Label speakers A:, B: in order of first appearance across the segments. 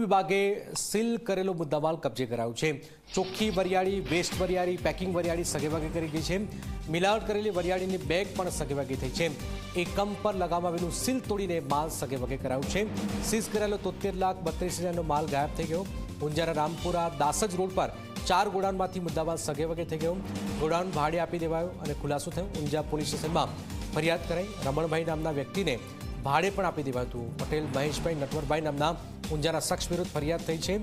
A: વિભાગે સીલ કરેલો મુદ્દામાલ કબજે કરાયો છે. ચોખ્ખી વરિયાળી વેસ્ટ વરિયાળી પેકિંગ વરિયાળી સગેવાગી કરી ગઈ છે. મિલાવટ કરેલી વરિયાળીની બેગ પણ સગેવાગી થઈ છે. એકમ પર લગાવવામાં આવેલું સીલ તોડીને માલ સગેવાગે કરાયો છે. સીઝ કરેલો તોતેર લાખ બત્રીસ હજારનો માલ ગાયબ થઈ ગયો. ઊંઝાના રામપુરા દાસજ રોડ પર ચાર ગોડાઉનમાંથી મુદ્દામાલ સગેવાગે થઈ ગયો. ગોડાઉન ભાડે આપી દેવાયો અને ખુલાસો થયો. ઊંઝા પોલીસ સ્ટેશનમાં ફરિયાદ કરાઈ. રમણભાઈ નામના વ્યક્તિને ભાડે પણ આપી દેવાયું હતું. પટેલ મહેશભાઈ નટવરભાઈ નામના ઊંઝાના શખ્સ વિરુદ્ધ ફરિયાદ થઈ છે.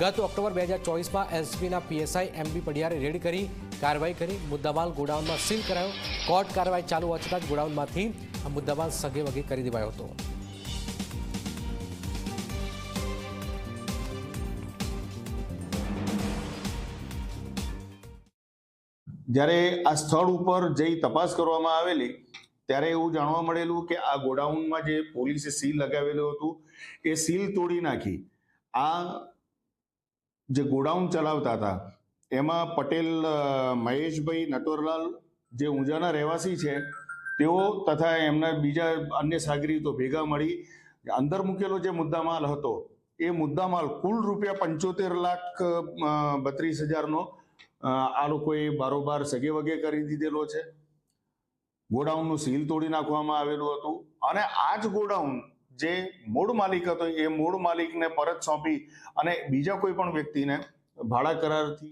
A: ગત ઓક્ટોબર બે હજાર ચોવીસમાં એસપીના પીએસઆઈ એમબી પડિયારે રેડ કરી, કાર્યવાહી કરી, મુદ્દામાલ ગોડાઉનમાં સીલ કરાયો. કોર્ટ કાર્યવાહી ચાલુ હોવા છતાં ગોડાઉનમાંથી આ મુદ્દામાલ સગે વગે કરી દેવાયો હતો.
B: જ્યારે આ સ્થળ ઉપર જઈ તપાસ કરવામાં આવેલી ત્યારે એવું જાણવા મળેલું કે આ ગોડાઉનમાં જે પોલીસે સીલ લગાવેલું હતું, એ સીલ તોડી નાખી. આ જે ગોડાઉન ચલાવતા હતા, એમાં પટેલ મહેશભાઈ નટવરલાલ જે ઊંઝાના રહેવાસી છે, તેઓ તથા એમના બીજા અન્ય સાગરીતો ભેગા મળી, અંદર મૂકેલો જે મુદ્દામાલ હતો, એ મુદ્દામાલ કુલ રૂપિયા પંચોતેર લાખ બત્રીસ હજારનો આ લોકોએ બારોબાર સગે વગે કરી દીધેલો છે. ગોડાઉનનું સીલ તોડી નાખવામાં આવેલું હતું. અને આ જ ગોડાઉન જે મૂળ માલિક હતો, એ મૂળ માલિકને પરત સોંપી અને બીજા કોઈ પણ વ્યક્તિને ભાડા કરારથી